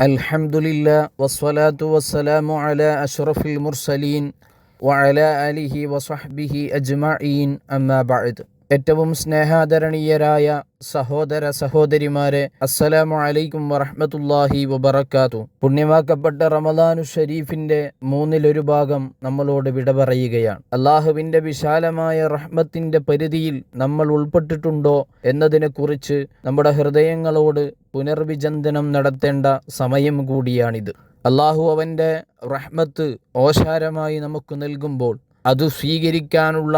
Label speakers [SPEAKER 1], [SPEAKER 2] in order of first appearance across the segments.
[SPEAKER 1] الحمد لله والصلاة والسلام على أشرف المرسلين وعلى آله وصحبه أجمعين أما بعد ഏറ്റവും സ്നേഹാദരണീയരായ സഹോദര സഹോദരിമാരെ അസ്സലാമു അലൈക്കും വറഹമത്തല്ലാഹി വബറക്കാത്തു പുണ്യമാക്കപ്പെട്ട റമദാനു ഷരീഫിന്റെ മൂന്നിലൊരു ഭാഗം നമ്മളോട് വിട പറയുകയാണ് അള്ളാഹുവിന്റെ വിശാലമായ റഹ്മത്തിന്റെ പരിധിയിൽ നമ്മൾ ഉൾപ്പെട്ടിട്ടുണ്ടോ എന്നതിനെക്കുറിച്ച് നമ്മുടെ ഹൃദയങ്ങളോട് പുനർവിചിന്തനം നടത്തേണ്ട സമയം കൂടിയാണിത്. അള്ളാഹു അവന്റെ റഹ്മത്ത് ഓശാരമായി നമുക്ക് നൽകുമ്പോൾ അത് സ്വീകരിക്കാനുള്ള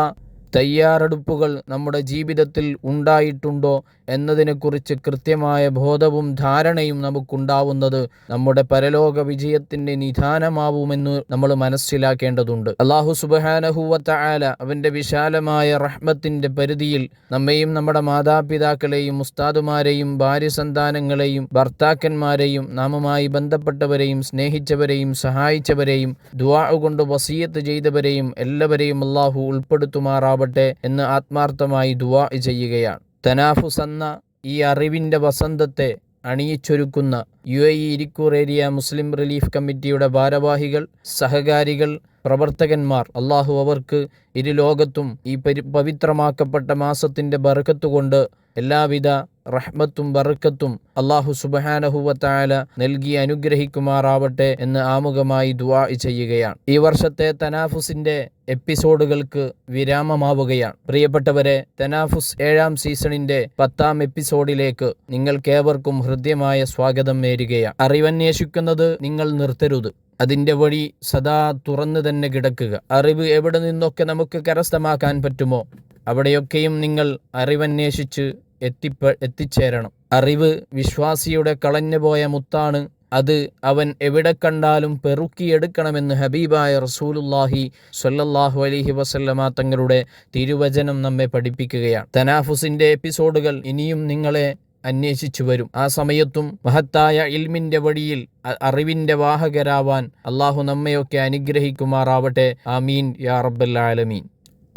[SPEAKER 1] തയ്യാറെടുപ്പുകൾ നമ്മുടെ ജീവിതത്തിൽ ഉണ്ടായിട്ടുണ്ടോ എന്നതിനെക്കുറിച്ച് കൃത്യമായ ബോധവും ധാരണയും നമുക്കുണ്ടാവുന്നത് നമ്മുടെ പരലോക വിജയത്തിന്റെ നിധാനമാവുമെന്ന് നമ്മൾ മനസ്സിലാക്കേണ്ടതുണ്ട്. അള്ളാഹു സുബഹാനഹുവത്ത ആല അവന്റെ വിശാലമായ റഹ്മത്തിന്റെ പരിധിയിൽ നമ്മെയും നമ്മുടെ മാതാപിതാക്കളെയും ഉസ്താദുമാരെയും ഭാര്യസന്താനങ്ങളെയും ഭർത്താക്കന്മാരെയും നാമുമായി ബന്ധപ്പെട്ടവരെയും സ്നേഹിച്ചവരെയും സഹായിച്ചവരെയും ദുവാ കൊണ്ട് വസീയത്ത് ചെയ്തവരെയും എല്ലാവരെയും അള്ളാഹു ഉൾപ്പെടുത്തുമാറാവട്ടെ. എന്ന് ആത്മാർത്ഥമായി ദുവാ ചെയ്യുകയാണ്. തനാഫുസ് എന്ന ഈ അറിവിന്റെ വസന്തത്തെ അണിയിച്ചൊരുക്കുന്ന U A E Irikkur area Muslim relief കമ്മിറ്റിയുടെ ഭാരവാഹികൾ സഹകാരികൾ പ്രവർത്തകന്മാർ. അള്ളാഹു അവർക്ക് ഇരു ലോകത്തും ഈ പരി പവിത്രമാക്കപ്പെട്ട മാസത്തിന്റെ ബർക്കത്ത് കൊണ്ട് എല്ലാവിധ റഹ്മത്തും ബർക്കത്തും അള്ളാഹു സുബഹാനഹുവത്തായാല നൽകി അനുഗ്രഹിക്കുമാറാവട്ടെ എന്ന് ആമുഖമായി ദുവാ ചെയ്യുകയാണ്. ഈ വർഷത്തെ തനാഫുസിന്റെ എപ്പിസോഡുകൾക്ക് വിരാമമാവുകയാണ്. പ്രിയപ്പെട്ടവരെ തനാഫുസ് ഏഴാം സീസണിന്റെ പത്താം എപ്പിസോഡിലേക്ക് നിങ്ങൾക്കേവർക്കും ഹൃദ്യമായ സ്വാഗതം. നേരുകയാണ്. അറിവന്വേഷിക്കുന്നത് നിങ്ങൾ നിർത്തരുത്. അതിന്റെ വഴി സദാ തുറന്നു തന്നെ കിടക്കുക. അറിവ് എവിടെ നിന്നൊക്കെ നമുക്ക് കരസ്ഥമാക്കാൻ പറ്റുമോ? അവിടെയൊക്കെയും നിങ്ങൾ അറിവന്വേഷിച്ച് എത്തിപ്പ എത്തിച്ചേരണം. അറിവ് വിശ്വാസിയുടെ കളഞ്ഞുപോയ മുത്താണ്. അത് അവൻ എവിടെ കണ്ടാലും പെറുക്കിയെടുക്കണമെന്ന് ഹബീബായ റസൂലുല്ലാഹി സ്വല്ലല്ലാഹു അലൈഹി വസല്ലമ തങ്ങളുടെ തിരുവചനം നമ്മെ പഠിപ്പിക്കുകയാണ്. തനാഫുസിന്റെ എപ്പിസോഡുകൾ ഇനിയും നിങ്ങളെ അന്വേഷിച്ചു വരും. ആ സമയത്തും മഹത്തായ ഇൽമിന്റെ വഴിയിൽ അറിവിന്റെ വാഹകരാവാൻ അള്ളാഹു നമ്മയൊക്കെ അനുഗ്രഹിക്കുമാറാവട്ടെ. ആമീൻ യാ റബ്ബൽ ആലമീൻ.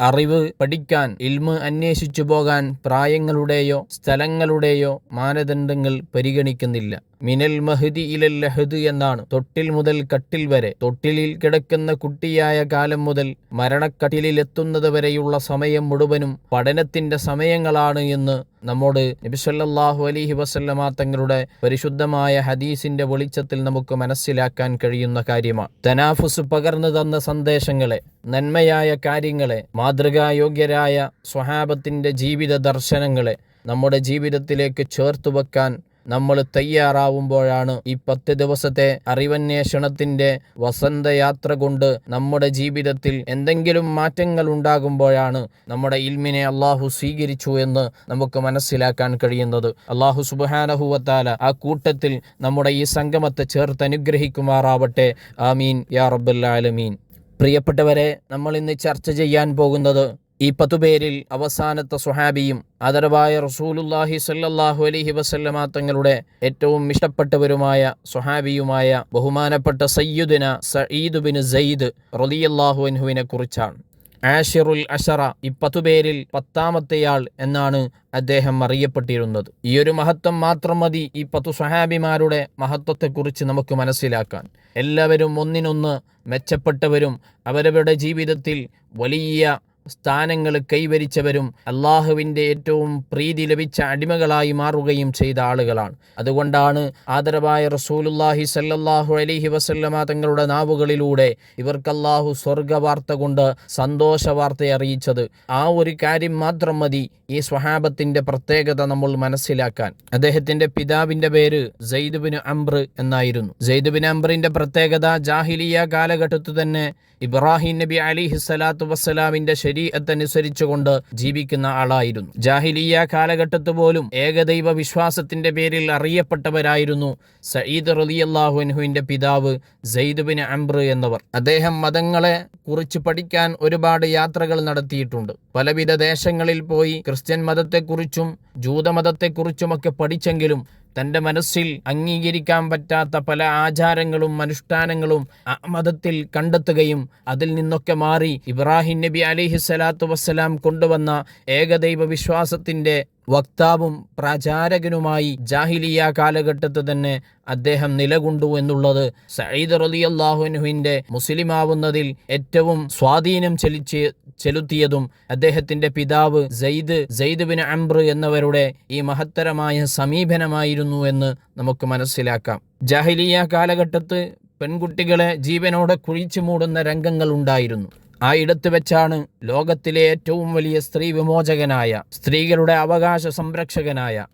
[SPEAKER 1] അറിവ് പഠിക്കാൻ ഇൽമ് അന്വേഷിച്ചു പോകാൻ പ്രായങ്ങളുടെയോ സ്ഥലങ്ങളുടെയോ മാനദണ്ഡങ്ങൾ പരിഗണിക്കുന്നില്ല. മിനൽ മഹദി ഇലൽ ലഹദ് എന്നാണ്. തൊട്ടിൽ മുതൽ കട്ടിൽ വരെ തൊട്ടിലിൽ കിടക്കുന്ന കുട്ടിയായ കാലം മുതൽ മരണക്കട്ടിലെത്തുന്നത് വരെയുള്ള സമയം മുഴുവനും പഠനത്തിന്റെ സമയങ്ങളാണ് എന്ന് നമ്മോട് നബിസല്ലാഹു അലിഹി വസല്ലമ തങ്ങളുടെ പരിശുദ്ധമായ ഹദീസിന്റെ വെളിച്ചത്തിൽ നമുക്ക് മനസ്സിലാക്കാൻ കഴിയുന്ന കാര്യമാണ്. തനാഫുസ് പകർന്നു തന്ന സന്ദേശങ്ങളെ നന്മയായ കാര്യങ്ങളെ മാതൃകായോഗ്യരായ സ്വഹാബത്തിന്റെ ജീവിത ദർശനങ്ങളെ നമ്മുടെ ജീവിതത്തിലേക്ക് ചേർത്തു വെക്കാൻ നമ്മൾ തയ്യാറാവുമ്പോഴാണ് ഈ പത്ത് ദിവസത്തെ അറിവന്വേഷണത്തിന്റെ വസന്തയാത്ര കൊണ്ട് നമ്മുടെ ജീവിതത്തിൽ എന്തെങ്കിലും മാറ്റങ്ങൾ ഉണ്ടാകുമ്പോഴാണ് നമ്മുടെ ഇൽമിനെ അള്ളാഹു സ്വീകരിച്ചു എന്ന് നമുക്ക് മനസ്സിലാക്കാൻ കഴിയുന്നത്. അള്ളാഹു സുബാനഹുവത്താല ആ കൂട്ടത്തിൽ നമ്മുടെ ഈ സംഗമത്തെ ചേർത്ത് അനുഗ്രഹിക്കുമാറാവട്ടെ. ആമീൻ. യാ റബ്ബുല്ലാലമീൻ പ്രിയപ്പെട്ടവരെ നമ്മൾ ഇന്ന് ചർച്ച ചെയ്യാൻ പോകുന്നത് ഈ പത്തുപേരിൽ അവസാനത്തെ സുഹാബിയും അദർവായ റസൂലുല്ലാഹി സല്ലാഹു അലഹി വസല്ലമ തങ്ങളുടെ ഏറ്റവും ഇഷ്ടപ്പെട്ടവരുമായ സുഹാബിയുമായ ബഹുമാനപ്പെട്ട സയ്യുദിന സയ്യിദ് ബിൻ സയ്യിദ് റളിയല്ലാഹു അൻഹുവിനെ കുറിച്ചാണ്. ആഷിറുൽ അഷറ ഈ പത്തുപേരിൽ പത്താമത്തെയാൾ എന്നാണ് അദ്ദേഹം അറിയപ്പെട്ടിരുന്നത്. ഈ ഒരു മഹത്വം മാത്രം മതി ഈ പത്തു സഹാബിമാരുടെ മഹത്വത്തെക്കുറിച്ച് നമുക്ക് മനസ്സിലാക്കാൻ. എല്ലാവരും ഒന്നിനൊന്ന് മെച്ചപ്പെട്ടവരും അവരവരുടെ ജീവിതത്തിൽ വലിയ സ്ഥാനങ്ങൾ കൈവരിച്ചവരും അള്ളാഹുവിന്റെ ഏറ്റവും പ്രീതി ലഭിച്ച അടിമകളായി മാറുകയും ചെയ്ത ആളുകളാണ്. അതുകൊണ്ടാണ് ആദരവായ റസൂലുല്ലാഹി സല്ലാഹു അലൈഹി വസല്ലമ തങ്ങളുടെ നാവുകളിലൂടെ ഇവർക്ക് അള്ളാഹു സ്വർഗവാർത്ത കൊണ്ട് സന്തോഷ വാർത്ത അറിയിച്ചത്. ആ ഒരു കാര്യം മാത്രം മതി ഈ സ്വഹാബത്തിന്റെ പ്രത്യേകത നമ്മൾ മനസ്സിലാക്കാൻ. അദ്ദേഹത്തിന്റെ പിതാവിന്റെ പേര് ജെയ്ദുബിന് അംബ്ര എന്നായിരുന്നു. ജെയ്ദുബിൻ അംബ്രിന്റെ പ്രത്യേകത ജാഹിലിയ കാലഘട്ടത്തു തന്നെ ഇബ്രാഹിം നബി അലി ഹിസ്സലാത്തു വസ്സലാമിന്റെ ശരീരത്തനുസരിച്ചുകൊണ്ട് ജീവിക്കുന്ന ആളായിരുന്നു. ജാഹിലിയ കാലഘട്ടത്ത് പോലും ഏകദൈവ വിശ്വാസത്തിന്റെ പേരിൽ അറിയപ്പെട്ടവരായിരുന്നു സയ്യിദ് റലിയല്ലാഹുൻഹുവിന്റെ പിതാവ് ജയ്ദുബിൻ അംബ്ര എന്നവർ. അദ്ദേഹം മതങ്ങളെ കുറിച്ച് പഠിക്കാൻ ഒരുപാട് യാത്രകൾ നടത്തിയിട്ടുണ്ട്. പലവിധ ദേശങ്ങളിൽ പോയി ക്രിസ്ത്യൻ മതത്തെക്കുറിച്ചും ജൂതമതത്തെക്കുറിച്ചുമൊക്കെ പഠിച്ചെങ്കിലും തന്റെ മനസ്സിൽ അംഗീകരിക്കാൻ പറ്റാത്ത പല ആചാരങ്ങളും അനുഷ്ഠാനങ്ങളും മതത്തിൽ കണ്ടെത്തുകയും അതിൽ നിന്നൊക്കെ മാറി ഇബ്രാഹിം നബി അലിഹി സ്വലാത്തു വസ്സലാം കൊണ്ടുവന്ന ഏകദൈവ വിശ്വാസത്തിന്റെ വക്താവും പ്രചാരകനുമായി ജാഹിലിയ കാലഘട്ടത്ത് തന്നെ അദ്ദേഹം നിലകൊണ്ടു എന്നുള്ളത് സയ്യിദ് റലിയല്ലാഹുനുഹിന്റെ മുസ്ലിമാവുന്നതിൽ ഏറ്റവും സ്വാധീനം ചെലിച്ച് ചെലുത്തിയതും അദ്ദേഹത്തിന്റെ പിതാവ് സെയ്ദ് സെയ്ദ് ബിൻ അംബ്ര എന്നവരുടെ ഈ മഹത്തരമായ സമീപനമായിരുന്നു എന്ന് നമുക്ക് മനസ്സിലാക്കാം. ജാഹിലിയ കാലഘട്ടത്ത് പെൺകുട്ടികളെ ജീവനോടെ കുഴിച്ചു മൂടുന്ന രംഗങ്ങൾ ഉണ്ടായിരുന്നു. ആ ഇടത്ത് വെച്ചാണ് ലോകത്തിലെ ഏറ്റവും വലിയ സ്ത്രീ വിമോചകനായ സ്ത്രീകളുടെ അവകാശ സംരക്ഷകനായ.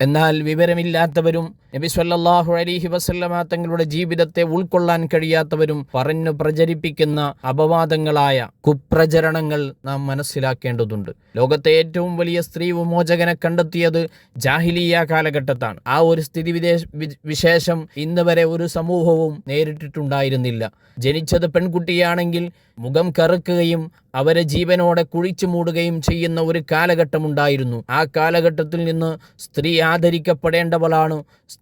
[SPEAKER 1] എന്നാൽ വിവരമില്ലാത്തവരും നബി സല്ലാഹു അലിഹി വസല്ലമ തങ്ങളുടെ ജീവിതത്തെ ഉൾക്കൊള്ളാൻ കഴിയാത്തവരും പറഞ്ഞു പ്രചരിപ്പിക്കുന്ന അപവാദങ്ങളായ കുപ്രചരണങ്ങൾ നാം മനസ്സിലാക്കേണ്ടതുണ്ട്. ലോകത്തെ ഏറ്റവും വലിയ സ്ത്രീ വിമോചകനെ കണ്ടെത്തിയത് ജാഹിലിയ കാലഘട്ടത്താണ്. ആ ഒരു സ്ഥിതി വിശേഷം ഇന്ന് വരെ ഒരു സമൂഹവും നേരിട്ടിട്ടുണ്ടായിരുന്നില്ല. ജനിച്ചത് പെൺകുട്ടിയാണെങ്കിൽ മുഖം കറുക്കുകയും അവരെ ജീവനോടെ കുഴിച്ചു മൂടുകയും ചെയ്യുന്ന ഒരു കാലഘട്ടമുണ്ടായിരുന്നു. ആ കാലഘട്ടത്തിൽ നിന്ന് സ്ത്രീ ആദരിക്കപ്പെടേണ്ടവളാണ്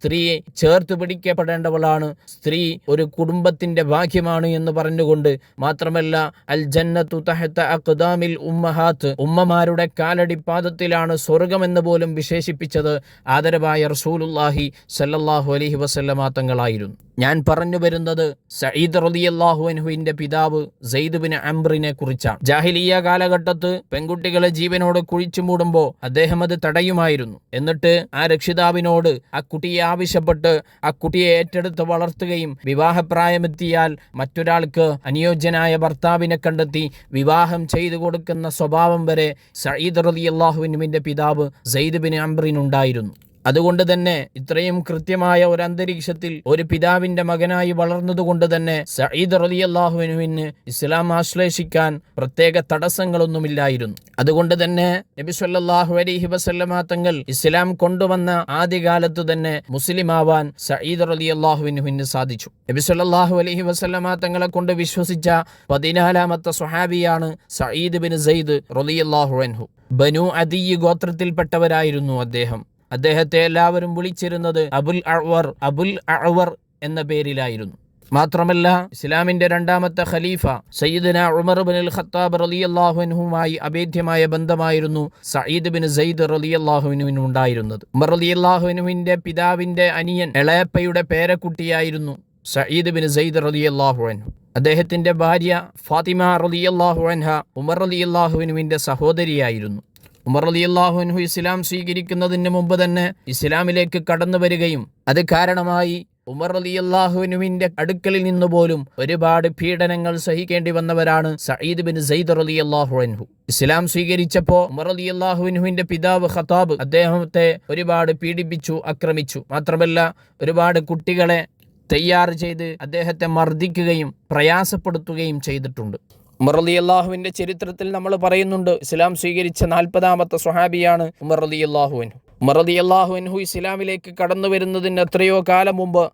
[SPEAKER 1] സ്ത്രീ ചേർത്ത് പിടിക്കപ്പെടേണ്ടവളാണ്. സ്ത്രീ ഒരു കുടുംബത്തിന്റെ ഭാഗ്യമാണ് എന്ന് പറഞ്ഞുകൊണ്ട് മാത്രമല്ല അൽ ജന്നത്തു തഹത്ത അഖ്ദാമിൽ ഉമ്മഹാത്ത് ഉമ്മമാരുടെ കാലടിപ്പാദത്തിലാണ് സ്വർഗമെന്ന് പോലും വിശേഷിപ്പിച്ചത് ആദരവായ റസൂലുല്ലാഹി സല്ലല്ലാഹു അലൈഹി വസല്ലമ തങ്ങളായിരുന്നു. ഞാൻ പറഞ്ഞു വരുന്നത് സയ്യിദ് റളിയല്ലാഹു അൻഹുവിന്റെ പിതാവ് സെയ്ദ് ബിൻ അംറിനെ കുറിച്ചാണ്. ജാഹിലിയ കാലഘട്ടത്ത് പെൺകുട്ടികളെ ജീവനോട് കുഴിച്ചു മൂടുമ്പോൾ അദ്ദേഹം അത് തടയുമായിരുന്നു. എന്നിട്ട് ആ രക്ഷിതാവിനോട് ആ കുട്ടിയെ ആവശ്യപ്പെട്ട് ആ കുട്ടിയെ ഏറ്റെടുത്ത് വളർത്തുകയും വിവാഹപ്രായമെത്തിയാൽ മറ്റൊരാൾക്ക് അനുയോജ്യനായ ഭർത്താവിനെ കണ്ടെത്തി വിവാഹം ചെയ്തു കൊടുക്കുന്ന സ്വഭാവം വരെ സയ്യിദ് റളിയല്ലാഹുവിനുവിന്റെ പിതാവ് സെയ്ദ് ബിൻ അംറിനുണ്ടായിരുന്നു. അതുകൊണ്ട് തന്നെ ഇത്രയും കൃത്യമായ ഒരു അന്തരീക്ഷത്തിൽ ഒരു പിതാവിന്റെ മകനായി വളർന്നതുകൊണ്ട് തന്നെ സയ്യിദ് റലി അള്ളാഹുവിനുവിന് ഇസ്ലാം ആശ്ലേഷിക്കാൻ പ്രത്യേക തടസ്സങ്ങളൊന്നുമില്ലായിരുന്നു. അതുകൊണ്ട് തന്നെ നബി സല്ലല്ലാഹു അലൈഹി വസല്ലമ തങ്ങൾ ഇസ്ലാം കൊണ്ടുവന്ന ആദ്യകാലത്ത് തന്നെ മുസ്ലിം ആവാൻ സയ്യിദ് റലി അള്ളാഹുവിനുവിന് സാധിച്ചു. നബി അലഹി അലൈഹി വസല്ലമ തങ്ങളെ കൊണ്ട് വിശ്വസിച്ച പതിനാലാമത്തെ സുഹാബിയാണ് സയ്യിദ് ബിൻ സെയ്ദ് റളിയല്ലാഹു അൻഹു. ബനു അദീ ഗോത്രത്തിൽപ്പെട്ടവരായിരുന്നു അദ്ദേഹം. അദ്ദേഹത്തെ എല്ലാവരും വിളിച്ചിരുന്നത് അബുൽ അഴ്വർ അബുൽ അഴ്വർ എന്ന പേരിലായിരുന്നു. മാത്രമല്ല ഇസ്ലാമിന്റെ രണ്ടാമത്തെ ഖലീഫ സയ്യിദന ഉമർ ബിൻ അൽ ഖത്താബ് റലി അൻഹുമായി അഭേദ്യമായ ബന്ധമായിരുന്നു സയ്യിദ് ബിൻ സെയ്ദ് റളിയല്ലാഹുവിനുവിന് ഉണ്ടായിരുന്നത് ഉമർ റളിയല്ലാഹുവിനുവിന്റെ പിതാവിന്റെ അനിയൻ എളയപ്പയുടെ പേരക്കുട്ടിയായിരുന്നു സയ്യിദ് ബിൻ സെയ്ദ് റലി അൻഹു. അദ്ദേഹത്തിന്റെ ഭാര്യ ഫാത്തിമ റളിയല്ലാഹു അൻഹ ഉമർ റളിയല്ലാഹുവിനുവിന്റെ സഹോദരിയായിരുന്നു. ഉമർ അലി അള്ളാഹുഹു ഇസ്ലാം സ്വീകരിക്കുന്നതിന് മുമ്പ് തന്നെ ഇസ്ലാമിലേക്ക് കടന്നു വരികയും അത് കാരണമായി ഉമർ അലി അള്ളാഹുവിനുവിന്റെ അടുക്കലിൽ നിന്ന് പോലും ഒരുപാട് പീഡനങ്ങൾ സഹിക്കേണ്ടി വന്നവരാണ് സയ്യിദ് ബിൻ സയ്യിദ് അലി അള്ളാഹു അൻഹു. ഇസ്ലാം സ്വീകരിച്ചപ്പോ ഉമർ അലി അള്ളാഹുവിനുവിന്റെ പിതാവ് ഖത്താബ് അദ്ദേഹത്തെ ഒരുപാട് പീഡിപ്പിച്ചു ആക്രമിച്ചു. മാത്രമല്ല ഒരുപാട് കുട്ടികളെ തയ്യാർ ചെയ്ത് അദ്ദേഹത്തെ മർദ്ദിക്കുകയും പ്രയാസപ്പെടുത്തുകയും ചെയ്തിട്ടുണ്ട്. ഉമർ അലി അള്ളാഹുവിന്റെ ചരിത്രത്തിൽ നമ്മൾ പറയുന്നുണ്ട് ഇസ്ലാം സ്വീകരിച്ച നാൽപ്പതാമത്തെ സ്വഹാബിയാണ് ഉമർ അലി അള്ളാഹുവിൻ ഉമർ അൻഹു ഇസ്ലാമിലേക്ക് കടന്നു വരുന്നതിന് എത്രയോ കാലം മുമ്പ്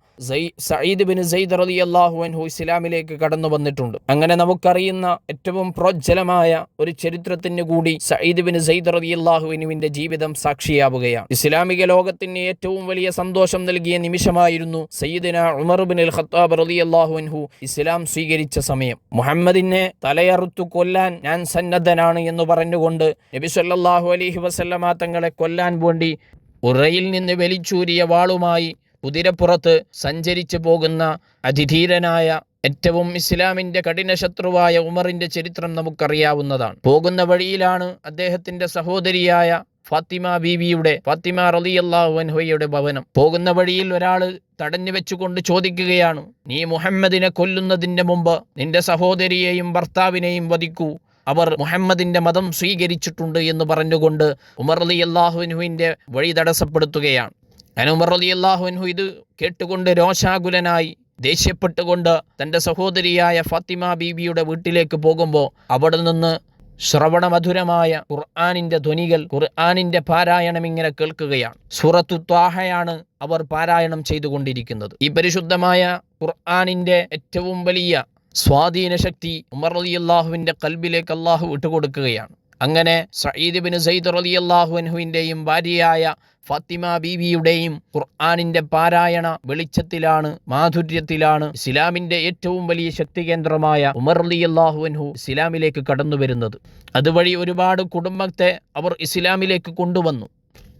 [SPEAKER 1] സയ്യിദ് ബിൻ സയ്യിദ് റതി അള്ളാഹു അൻഹു ഇസ്ലാമിലേക്ക് കടന്നു വന്നിട്ടുണ്ട്. അങ്ങനെ നമുക്കറിയുന്ന ഏറ്റവും പ്രോജ്ജലമായ ഒരു ചരിത്രത്തിന് കൂടി സയ്യിദ് ബിൻ സെയ്ദ് റതി അള്ളാഹുവിനുവിന്റെ ജീവിതം സാക്ഷിയാവുകയാണ്. ഇസ്ലാമിക ലോകത്തിന് ഏറ്റവും വലിയ സന്തോഷം നൽകിയ നിമിഷമായിരുന്നു സയ്യിദിന ഉമർ ബിൻ അൽ ഖത്താബ് റതി അള്ളാഹു അൻഹു ഇസ്ലാം സ്വീകരിച്ച സമയം. മുഹമ്മദിനെ തലയറുത്തു കൊല്ലാൻ ഞാൻ സന്നദ്ധനാണ് എന്ന് പറഞ്ഞുകൊണ്ട് നബി സല്ലാഹു അലൈഹി വസല്ലമ തങ്ങളെ കൊല്ലാൻ വേണ്ടി ഉറയിൽ നിന്ന് വലിച്ചൂരിയ വാളുമായി കുതിരപ്പുറത്ത് സഞ്ചരിച്ചു പോകുന്ന അതിധീരനായ ഏറ്റവും ഇസ്ലാമിന്റെ കഠിന ശത്രുവായ ഉമറിന്റെ ചരിത്രം നമുക്കറിയാവുന്നതാണ്. പോകുന്ന വഴിയിലാണ് അദ്ദേഹത്തിന്റെ സഹോദരിയായ ഫാത്തിമ ബീവിയുടെ ഫാത്തിമ റളിയല്ലാഹു അൻഹയുടെ ഭവനം. പോകുന്ന വഴിയിൽ ഒരാൾ തടഞ്ഞു വെച്ചുകൊണ്ട് ചോദിക്കുകയാണ് നീ മുഹമ്മദിനെ കൊല്ലുന്നതിന്റെ മുമ്പ് നിന്റെ സഹോദരിയെയും ഭർത്താവിനെയും വധിക്കൂ. അവർ മുഹമ്മദിന്റെ മതം സ്വീകരിച്ചിട്ടുണ്ട് എന്ന് പറഞ്ഞുകൊണ്ട് ഉമർ അലി അള്ളാഹുവിൻഹുവിന്റെ വഴി തടസ്സപ്പെടുത്തുകയാണ്. അങ്ങനെ ഉമർ അലി അള്ളാഹുവിൻഹു ഇത് കേട്ടുകൊണ്ട് രോഷാകുലനായി ദേഷ്യപ്പെട്ടുകൊണ്ട് തന്റെ സഹോദരിയായ ഫാത്തിമ ബീബിയുടെ വീട്ടിലേക്ക് പോകുമ്പോൾ അവിടെ നിന്ന് ശ്രവണമധുരമായ ഖുർആാനിന്റെ ധ്വനികൾ ഖുർആാനിന്റെ പാരായണം ഇങ്ങനെ കേൾക്കുകയാണ്. സൂറത്തു ത്വാഹയാണ് അവർ പാരായണം ചെയ്തുകൊണ്ടിരിക്കുന്നത്. ഈ പരിശുദ്ധമായ ഖുർആാനിന്റെ ഏറ്റവും വലിയ സ്വാധീന ശക്തി ഉമർ അലി അള്ളാഹുവിന്റെ കൽബിലേക്ക് അള്ളാഹു വിട്ടുകൊടുക്കുകയാണ്. അങ്ങനെ സയ്യിദ് ബിൻ സയ്യിദ് അലി അള്ളാഹു അൻഹുവിന്റെയും ഭാര്യയായ ഫാത്തിമ ബീവിയുടെയും ഖുർആാനിന്റെ പാരായണ വെളിച്ചത്തിലാണ് മാധുര്യത്തിലാണ് ഇസ്ലാമിന്റെ ഏറ്റവും വലിയ ശക്തി കേന്ദ്രമായ ഉമർ അലി അള്ളാഹു അൻഹു ഇസ്ലാമിലേക്ക് കടന്നു വരുന്നത് അതുവഴി ഒരുപാട് കുടുംബത്തെ അവർ ഇസ്ലാമിലേക്ക് കൊണ്ടുവന്നു.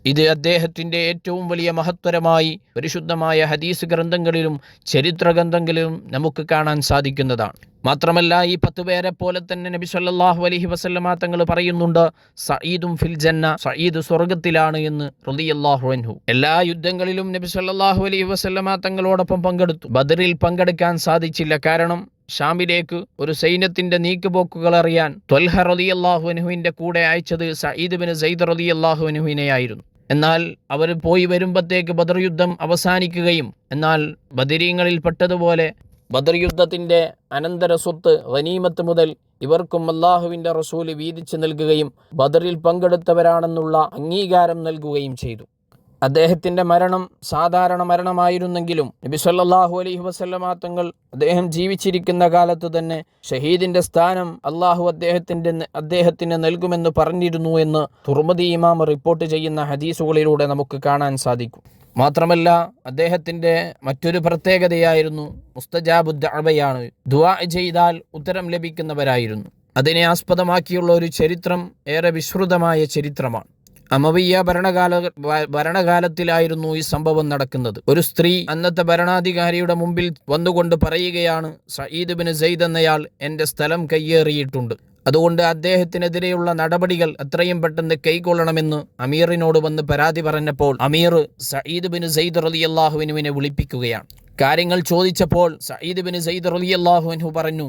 [SPEAKER 1] ഇത് അദ്ദേഹത്തിന്റെ ഏറ്റവും വലിയ മഹത്വരമായി പരിശുദ്ധമായ ഹദീസ് ഗ്രന്ഥങ്ങളിലും ചരിത്ര ഗ്രന്ഥങ്ങളിലും നമുക്ക് കാണാൻ സാധിക്കുന്നതാണ്. മാത്രമല്ല ഈ പത്ത് പേരെ പോലെ തന്നെ നബി സല്ലാഹു അലഹി വസല്ലമ തങ്ങൾ പറയുന്നുണ്ട് സയ്യിദും ഫിൽ ജന്ന സഈദ് സ്വർഗത്തിലാണ് എന്ന് റളിയല്ലാഹു അൻഹു. എല്ലാ യുദ്ധങ്ങളിലും നബി സല്ലാഹു അലഹി വസല്ലമ തങ്ങളോടൊപ്പം പങ്കെടുത്തു. ബദറിൽ പങ്കെടുക്കാൻ സാധിച്ചില്ല. കാരണം ഷാമിലേക്ക് ഒരു സൈന്യത്തിന്റെ നീക്കുപോക്കുകൾ അറിയാൻ ത്വൽഹ റളിയല്ലാഹു അൻഹുവിന്റെ കൂടെ അയച്ചത് സഈദ് ബിൻ സെയ്ദ് റളിയല്ലാഹു അൻഹുവിനെയായിരുന്നു. എന്നാൽ അവർ പോയി വരുമ്പോഴത്തേക്ക് ബദർ യുദ്ധം അവസാനിക്കുകയും എന്നാൽ ബദരീങ്ങളിൽ പെട്ടതുപോലെ ബദർ യുദ്ധത്തിന്റെ അനന്തര സ്വത്ത് വനീമത്ത് മുതൽ ഇവർക്കും അള്ളാഹുവിന്റെ റസൂൽ വീതിച്ചു നൽകുകയും ബദറിൽ പങ്കെടുത്തവരാണെന്നുള്ള അംഗീകാരം നൽകുകയും ചെയ്തു. അദ്ദേഹത്തിന്റെ മരണം സാധാരണ മരണമായിരുന്നെങ്കിലും നബി സല്ലാഹു അലൈഹി വസല്ലമ തങ്ങൾ അദ്ദേഹം ജീവിച്ചിരിക്കുന്ന കാലത്ത് തന്നെ ഷഹീദിന്റെ സ്ഥാനം അള്ളാഹു അദ്ദേഹത്തിന്റെ അദ്ദേഹത്തിന് നൽകുമെന്ന് പറഞ്ഞിരുന്നു എന്ന് തുർമദി ഇമാം റിപ്പോർട്ട് ചെയ്യുന്ന ഹദീസുകളിലൂടെ നമുക്ക് കാണാൻ സാധിക്കും. മാത്രമല്ല അദ്ദേഹത്തിന്റെ മറ്റൊരു പ്രത്യേകതയായിരുന്നു മുസ്തജാബുദ്ദഅബയാണ് ദുവാ ചെയ്താൽ ഉത്തരം ലഭിക്കുന്നവരായിരുന്നു. അതിനെ ആസ്പദമാക്കിയുള്ള ഒരു ചരിത്രം ഏറെ വിശ്രുതമായ ചരിത്രമാണ്. അമവിയ ഭരണകാല ഭരണകാലത്തിലായിരുന്നു ഈ സംഭവം നടക്കുന്നത്. ഒരു സ്ത്രീ അന്നത്തെ ഭരണാധികാരിയുടെ മുമ്പിൽ വന്നുകൊണ്ട് പറയുകയാണ് സയ്യിദ് ബിൻ സെയ്ദ് എന്നയാൾ എന്റെ സ്ഥലം കയ്യേറിയിട്ടുണ്ട്. അതുകൊണ്ട് അദ്ദേഹത്തിനെതിരെയുള്ള നടപടികൾ എത്രയും പെട്ടെന്ന് കൈക്കൊള്ളണമെന്ന് അമീറിനോട് വന്ന് പരാതി പറഞ്ഞപ്പോൾ അമീർ സയ്യിദ് ബിൻ സെയ്ദ് റലിയല്ലാഹുവിനുവിനെ വിളിപ്പിക്കുകയാണ്. കാര്യങ്ങൾ ചോദിച്ചപ്പോൾ സയ്യിദ് ബിൻ സെയ്ദ് റലിയല്ലാഹുവിനു പറഞ്ഞു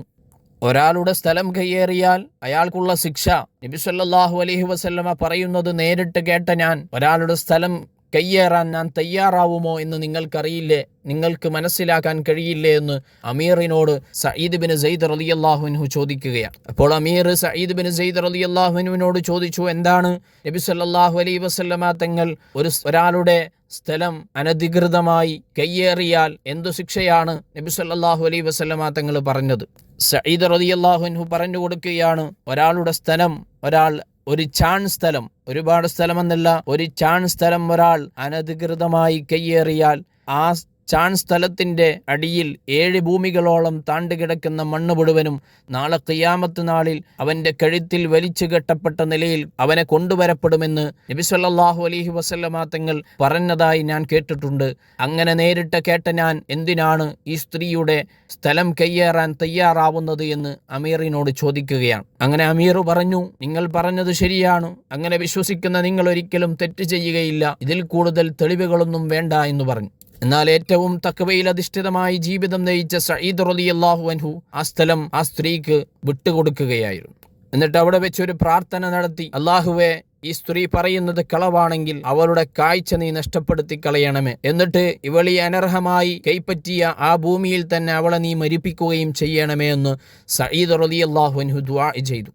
[SPEAKER 1] ഒരാളുടെ സ്ഥലം കയ്യേറിയാൽ അയാൾക്കുള്ള ശിക്ഷ നബിസ്വല്ലാഹു അലഹി വസല്ലമ പറയുന്നത് നേരിട്ട് കേട്ട ഞാൻ ഒരാളുടെ സ്ഥലം കയ്യേറാൻ ഞാൻ തയ്യാറാവുമോ എന്ന് നിങ്ങൾക്കറിയില്ലേ? നിങ്ങൾക്ക് മനസ്സിലാക്കാൻ കഴിയില്ലേ എന്ന് അമീറിനോട് സയ്യിദ് ബിൻ സെയ്ദ് അലി അള്ളാഹുവിനു ചോദിക്കുകയാണ്. അപ്പോൾ അമീർ സയ്യിദ് ബിൻ സെയ്ദ് അലി അള്ളാഹുവിനോട് ചോദിച്ചു എന്താണ്? നബി സല്ലാഹു അലൈ വസല്ലമ തങ്ങൾ ഒരു ഒരാളുടെ സ്ഥലം അനധികൃതമായി കയ്യേറിയാൽ എന്തു ശിക്ഷയാണ്? നബി സല്ലാഹു അലൈ വസല്ലമ തങ്ങൾ പറഞ്ഞത്. സയ്യിദ് അള്ളാഹുനു പറഞ്ഞു കൊടുക്കുകയാണ് ഒരാളുടെ സ്ഥലം ഒരാൾ ഒരു ചാൺ സ്ഥലം ഒരുപാട് സ്ഥലമെന്നല്ല ഒരു ചാൺ സ്ഥലം ഒരാൾ അനധികൃതമായി കയ്യേറിയാൽ ആ ചാൺ സ്ഥലത്തിന്റെ അടിയിൽ ഏഴ് ഭൂമികളോളം താണ്ടുകിടക്കുന്ന മണ്ണ് മുഴുവനും നാളെ കിയാമത്ത് നാളിൽ അവന്റെ കഴുത്തിൽ വലിച്ചു കെട്ടപ്പെട്ട നിലയിൽ അവനെ കൊണ്ടുവരപ്പെടുമെന്ന് നബിസ്വല്ലാഹു അലഹി വസല്ലമ തങ്ങൾ പറഞ്ഞതായി ഞാൻ കേട്ടിട്ടുണ്ട്. അങ്ങനെ നേരിട്ട് കേട്ട ഞാൻ എന്തിനാണ് ഈ സ്ത്രീയുടെ സ്ഥലം കയ്യേറാൻ തയ്യാറാവുന്നത് എന്ന് അമീറിനോട് ചോദിക്കുകയാണ്. അങ്ങനെ അമീർ പറഞ്ഞു നിങ്ങൾ പറഞ്ഞത് ശരിയാണ്. അങ്ങനെ വിശ്വസിക്കുന്ന നിങ്ങൾ ഒരിക്കലും തെറ്റ് ചെയ്യുകയില്ല. ഇതിൽ കൂടുതൽ തെളിവുകളൊന്നും വേണ്ട എന്ന് പറഞ്ഞു. എന്നാൽ ഏറ്റവും തക്കവയിൽ അധിഷ്ഠിതമായി ജീവിതം നയിച്ച സയ്യിദ് റലി അള്ളാഹു അൻഹു ആ സ്ഥലം ആ സ്ത്രീക്ക് വിട്ടുകൊടുക്കുകയായിരുന്നു. എന്നിട്ട് അവിടെ വെച്ച് ഒരു പ്രാർത്ഥന നടത്തി. അള്ളാഹുവെ ഈ സ്ത്രീ പറയുന്നത് കളവാണെങ്കിൽ അവളുടെ കാഴ്ച നീ നഷ്ടപ്പെടുത്തി കളയണമേ. എന്നിട്ട് ഇവളി അനർഹമായി കൈപ്പറ്റിയ ആ ഭൂമിയിൽ തന്നെ അവളെ നീ മരിപ്പിക്കുകയും ചെയ്യണമേ എന്ന് സയ്യിദ് റലി അള്ളാഹു അൻഹു ദ്വാ ചെയ്തു.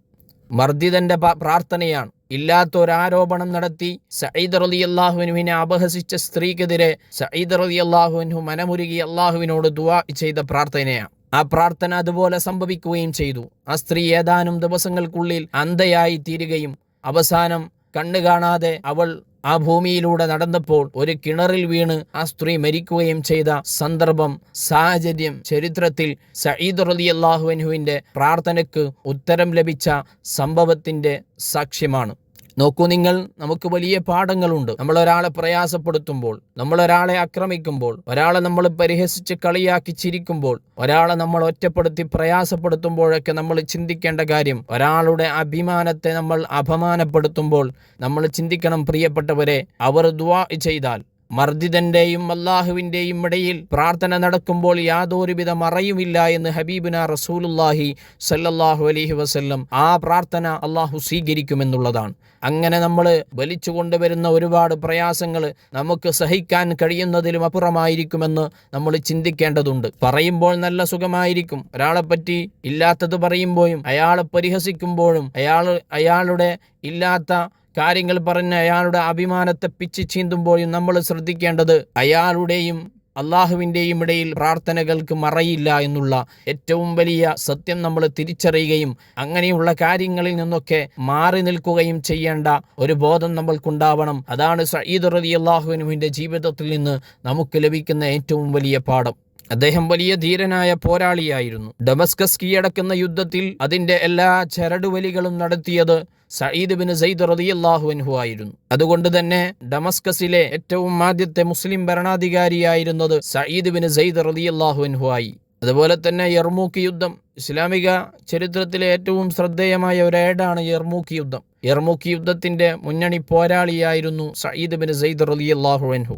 [SPEAKER 1] മർദ്ദിതന്റെ പ്രാർത്ഥനയാണ്. ഇല്ലാത്ത ഒരാരോപണം നടത്തി സയ്യിദ് റലി അള്ളാഹുവിനുവിനെ അപഹസിച്ച സ്ത്രീക്കെതിരെ സയ്യിദ് റലി അള്ളാഹുവിനു മനമുരുകി അള്ളാഹുവിനോട് ദുവാ ചെയ്ത പ്രാർത്ഥനയാണ്. ആ പ്രാർത്ഥന അതുപോലെ സംഭവിക്കുകയും ചെയ്തു. ആ സ്ത്രീ ഏതാനും ദിവസങ്ങൾക്കുള്ളിൽ അന്ധയായി തീരുകയും അവസാനം കണ്ണു കാണാതെ അവൾ ആ ഭൂമിയിലൂടെ നടന്നപ്പോൾ ഒരു കിണറിൽ വീണ് ആ സ്ത്രീ മരിക്കുകയും ചെയ്ത സന്ദർഭം സാഹചര്യം ചരിത്രത്തിൽ സയ്യിദ് റലി അള്ളാഹുവിൻഹുവിന്റെ പ്രാർത്ഥനയ്ക്ക് ഉത്തരം ലഭിച്ച സംഭവത്തിന്റെ സാക്ഷ്യമാണ്. നോക്കൂ നിങ്ങൾ നമുക്ക് വലിയ പാഠങ്ങളുണ്ട്. നമ്മൾ ഒരാളെ പ്രയാസപ്പെടുത്തുമ്പോൾ നമ്മൾ ഒരാളെ ആക്രമിക്കുമ്പോൾ ഒരാളെ നമ്മൾ പരിഹസിച്ച് കളിയാക്കി ചിരിക്കുമ്പോൾ ഒരാളെ നമ്മൾ ഒറ്റപ്പെടുത്തി പ്രയാസപ്പെടുത്തുമ്പോഴൊക്കെ നമ്മൾ ചിന്തിക്കേണ്ട കാര്യം ഒരാളുടെ അഭിമാനത്തെ നമ്മൾ അപമാനപ്പെടുത്തുമ്പോൾ നമ്മൾ ചിന്തിക്കണം പ്രിയപ്പെട്ടവരെ അവർ ദ്വാ ചെയ്താൽ മർദിതന്റെയും അള്ളാഹുവിന്റെയും ഇടയിൽ പ്രാർത്ഥന നടക്കുമ്പോൾ യാതൊരുവിധ മറയുമില്ല എന്ന് ഹബീബിന റസൂലുല്ലാഹി സല്ലല്ലാഹു അലൈഹി വസല്ലം ആ പ്രാർത്ഥന അള്ളാഹു സ്വീകരിക്കുമെന്നുള്ളതാണ്. അങ്ങനെ നമ്മൾ വലിച്ചു കൊണ്ടുവരുന്ന ഒരുപാട് പ്രയാസങ്ങൾ നമുക്ക് സഹിക്കാൻ കഴിയുന്നതിലും അപ്പുറമായിരിക്കുമെന്ന് നമ്മൾ ചിന്തിക്കേണ്ടതുണ്ട്. പറയുമ്പോൾ നല്ല സുഖമായിരിക്കും. ഒരാളെ പറ്റി ഇല്ലാത്തത് പറയുമ്പോഴും അയാളെ പരിഹസിക്കുമ്പോഴും അയാൾ അയാളുടെ ഇല്ലാത്ത കാര്യങ്ങൾ പറഞ്ഞ് അയാളുടെ അഭിമാനത്തെ പിച്ച് ചീന്തുമ്പോഴും നമ്മൾ ശ്രദ്ധിക്കേണ്ടത് അയാളുടെയും അള്ളാഹുവിന്റെയും ഇടയിൽ പ്രാർത്ഥനകൾക്ക് മറയില്ല എന്നുള്ള ഏറ്റവും വലിയ സത്യം നമ്മൾ തിരിച്ചറിയുകയും അങ്ങനെയുള്ള കാര്യങ്ങളിൽ നിന്നൊക്കെ മാറി നിൽക്കുകയും ചെയ്യേണ്ട ഒരു ബോധം നമ്മൾക്കുണ്ടാവണം. അതാണ് സയ്യിദ് റലി അള്ളാഹുവിനുവിന്റെ ജീവിതത്തിൽ നിന്ന് നമുക്ക് ലഭിക്കുന്ന ഏറ്റവും വലിയ പാഠം. അദ്ദേഹം വലിയ ധീരനായ പോരാളിയായിരുന്നു. ഡമസ്കസ് കീഴടക്കുന്ന യുദ്ധത്തിൽ അതിന്റെ എല്ലാ ചരടുവലികളും നടത്തിയത് സയ്യിദ് ബിൻ സയ്ദ് റളിയല്ലാഹു അൻഹു ആയിരുന്നു. അതുകൊണ്ട് തന്നെ ഡമസ്കസിലെ ഏറ്റവും ആദ്യത്തെ മുസ്ലിം ഭരണാധികാരിയായിരുന്നത് സയ്യിദ് ബിൻ സയ്ദ് റളിയല്ലാഹു അൻഹു ആയി. അതുപോലെ തന്നെ യർമൂക്ക് യുദ്ധം ഇസ്ലാമിക ചരിത്രത്തിലെ ഏറ്റവും ശ്രദ്ധേയമായ ഒരു ഏടാണ് യർമൂക്ക് യുദ്ധം. യർമൂക്ക് യുദ്ധത്തിന്റെ മുന്നണി പോരാളിയായിരുന്നു സയ്യിദ് ബിൻ സയ്ദ് റളിയല്ലാഹു അൻഹു.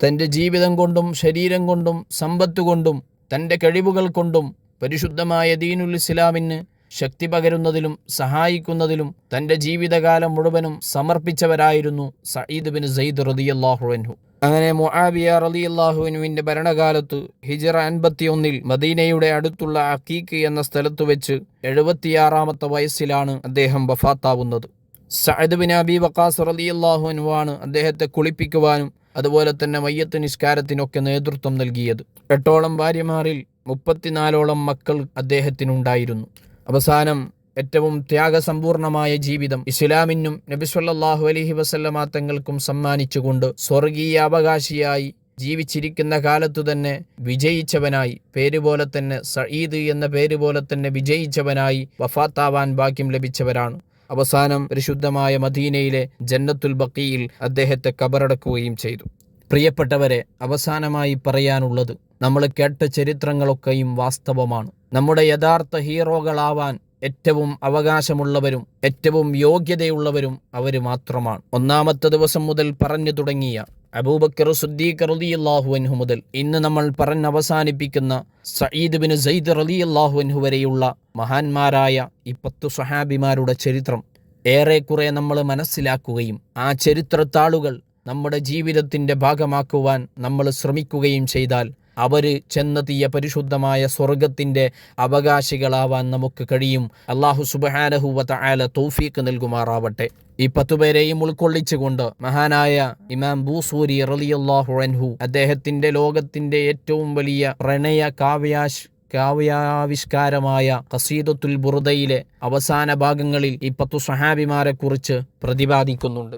[SPEAKER 1] തന്റെ ജീവിതം കൊണ്ടും ശരീരം കൊണ്ടും സമ്പത്ത് കൊണ്ടും തന്റെ കഴിവുകൾ കൊണ്ടും പരിശുദ്ധമായ ദീനുൽ ഇസ്ലാമിന് ശക്തി പകരുന്നതിലും സഹായിക്കുന്നതിലും തന്റെ ജീവിതകാലം മുഴുവനും സമർപ്പിച്ചവരായിരുന്നു സയ്യിദ് ബിൻ സയ്യിദ് റദിയല്ലാഹു അൻഹു. അങ്ങനെ മുആബിയ റളിയല്ലാഹുവിനുവിന്റെ ഭരണകാലത്ത് ഹിജറ അൻപത്തിയൊന്നിൽ മദീനയുടെ അടുത്തുള്ള അക്കീക്ക് എന്ന സ്ഥലത്ത് വെച്ച് എഴുപത്തിയാറാമത്തെ വയസ്സിലാണ് അദ്ദേഹം വഫാത്താവുന്നത്. സഅദ് ബിൻ അബി വക്കാസ് റളിയല്ലാഹു അൻഹുവാണ് അദ്ദേഹത്തെ കുളിപ്പിക്കുവാനും അതുപോലെ തന്നെ മയ്യത്ത് നിസ്കാരത്തിനൊക്കെ നേതൃത്വം നൽകിയത്. എട്ടോളം ഭാര്യമാരിൽ മുപ്പത്തിനാലോളം മക്കൾ അദ്ദേഹത്തിനുണ്ടായിരുന്നു. അവസാനം ഏറ്റവും ത്യാഗസമ്പൂർണമായ ജീവിതം ഇസ്ലാമിനും നബിസ്വല്ലാഹു അലഹി വസല്ലമ തങ്ങൾക്കും സമ്മാനിച്ചുകൊണ്ട് സ്വർഗീയ അവകാശിയായി ജീവിച്ചിരിക്കുന്ന കാലത്തു തന്നെ വിജയിച്ചവനായി പേര് പോലെ തന്നെ സയീദ് എന്ന പേര് പോലെ തന്നെ വിജയിച്ചവനായി വഫാത്താവാൻ ഭാഗ്യം ലഭിച്ചവരാണ്. അവസാനം പരിശുദ്ധമായ മദീനയിലെ ജന്നത്തുൽ ബക്കിയിൽ അദ്ദേഹത്തെ കബറടക്കുകയും ചെയ്തു. പ്രിയപ്പെട്ടവരെ അവസാനമായി പറയാനുള്ളത് നമ്മൾ കേട്ട ചരിത്രങ്ങളൊക്കെയും വാസ്തവമാണ്. നമ്മുടെ യഥാർത്ഥ ഹീറോകളാവാൻ ഏറ്റവും അവകാശമുള്ളവരും ഏറ്റവും യോഗ്യതയുള്ളവരും അവർ മാത്രമാണ്. ഒന്നാമത്തെ ദിവസം മുതൽ പറഞ്ഞു തുടങ്ങിയ അബൂബക്കർ സുദ്ദീഖ് റളിയല്ലാഹു അൻഹു മുതൽ ഇന്ന് നമ്മൾ പറഞ്ഞ് അവസാനിപ്പിക്കുന്ന സയ്യിദ് ബിൻ സയ്യിദ് റളിയല്ലാഹു അൻഹു വരെയുള്ള മഹാന്മാരായ ഈ പത്തു സഹാബിമാരുടെ ചരിത്രം ഏറെക്കുറെ നമ്മൾ മനസ്സിലാക്കുകയും ആ ചരിത്രത്താളുകൾ നമ്മുടെ ജീവിതത്തിന്റെ ഭാഗമാക്കുവാൻ നമ്മൾ ശ്രമിക്കുകയും ചെയ്താൽ അവർ ചെന്നെത്തിയ പരിശുദ്ധമായ സ്വർഗത്തിന്റെ അവകാശികളാവാൻ നമുക്ക് കഴിയും. അള്ളാഹു സുബഹാനഹുവത്ത ആല തൗഫീക്ക് നൽകുമാറാവട്ടെ. ഈ പത്തുപേരെയും ഉൾക്കൊള്ളിച്ചുകൊണ്ട് മഹാനായ ഇമാം ബൂസൂരി റലിയല്ലാഹു അൻഹു അദ്ദേഹത്തിന്റെ ലോകത്തിന്റെ ഏറ്റവും വലിയ പ്രണയ കാവ്യാശ് കാവ്യാവിഷ്കാരമായ കസീദത്തുൽ ബുറുദയിലെ അവസാന ഭാഗങ്ങളിൽ ഈ പത്തു സഹാബിമാരെ കുറിച്ച് പ്രതിപാദിക്കുന്നുണ്ട്.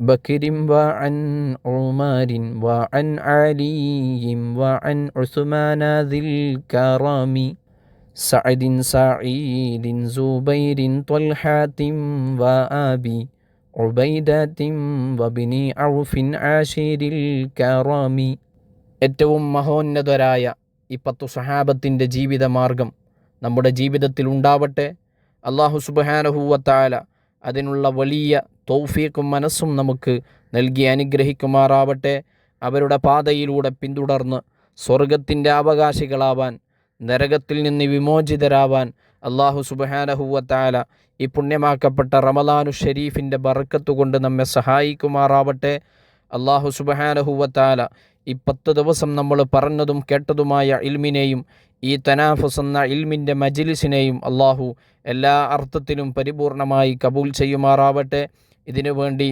[SPEAKER 1] بكر وعن عمر وعن علي وعن عثمان ذي الكرم سعد سعيد زبير طلحة وأبي عبيدة وابن عوف عاشر الكرم ഏറ്റവും മഹോന്നതരായ ഈ പത്തു സഹാബത്തിൻ്റെ ജീവിതമാർഗം നമ്മുടെ ജീവിതത്തിൽ ഉണ്ടാവട്ടെ അള്ളാഹു സുബാനഹൂവത്താല അതിനുള്ള വലിയ തൗഫീഖും മനസ്സും നമുക്ക് നൽകി അനുഗ്രഹിക്കുമാറാവട്ടെ. അവരുടെ പാതയിലൂടെ പിന്തുടർന്ന് സ്വർഗത്തിന്റെ അവകാശികളാവാൻ നരകത്തിൽ നിന്ന് വിമോചിതരാവാൻ അള്ളാഹു സുബഹാനഹുവത്താല ഈ പുണ്യമാക്കപ്പെട്ട റമലാനു ഷെരീഫിന്റെ ബറക്കത്ത് കൊണ്ട് നമ്മെ സഹായിക്കുമാറാവട്ടെ. അള്ളാഹു സുബഹാനഹുവത്താല ഈ പത്ത് ദിവസം നമ്മൾ പറഞ്ഞതും കേട്ടതുമായ ഇൽമിനെയും ഈ തനാഫസ് എന്ന ഇൽമിന്റെ മജിലിസിനെയും അള്ളാഹു എല്ലാ അർത്ഥത്തിലും പരിപൂർണമായി കബൂൽ ചെയ്യുമാറാവട്ടെ. ഇതിനു വേണ്ടി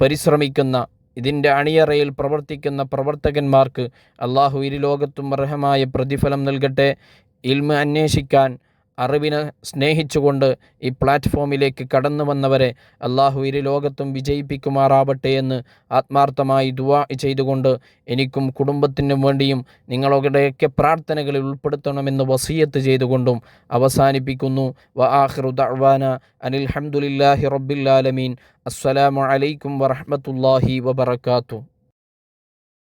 [SPEAKER 1] പരിശ്രമിക്കുന്ന ഇതിന്റെ അണിയറയിൽ പ്രവർത്തിക്കുന്ന പ്രവർത്തകന്മാർക്ക് അള്ളാഹു ഇരു ലോകത്തും അർഹമായ പ്രതിഫലം നൽകട്ടെ. ഇൽമ അന്വേഷിക്കാൻ അറിവിനെ സ്നേഹിച്ചുകൊണ്ട് ഈ പ്ലാറ്റ്ഫോമിലേക്ക് കടന്നു വന്നവരെ അള്ളാഹു ഇരു ലോകത്തും വിജയിപ്പിക്കുമാറാവട്ടെ എന്ന് ആത്മാർത്ഥമായി ദുവാ ചെയ്തുകൊണ്ട് എനിക്കും കുടുംബത്തിനും വേണ്ടിയും നിങ്ങളുടെയൊക്കെ പ്രാർത്ഥനകളിൽ ഉൾപ്പെടുത്തണമെന്ന് വസീയത്ത് ചെയ്തുകൊണ്ടും അവസാനിപ്പിക്കുന്നു. വ ആഖിറു ദഅ്വാന റബ്ബിൽ ആലമീൻ. അസ്സലാമു അലൈക്കും വറഹ്മത്തുള്ളാഹി വബറകാതുഹു.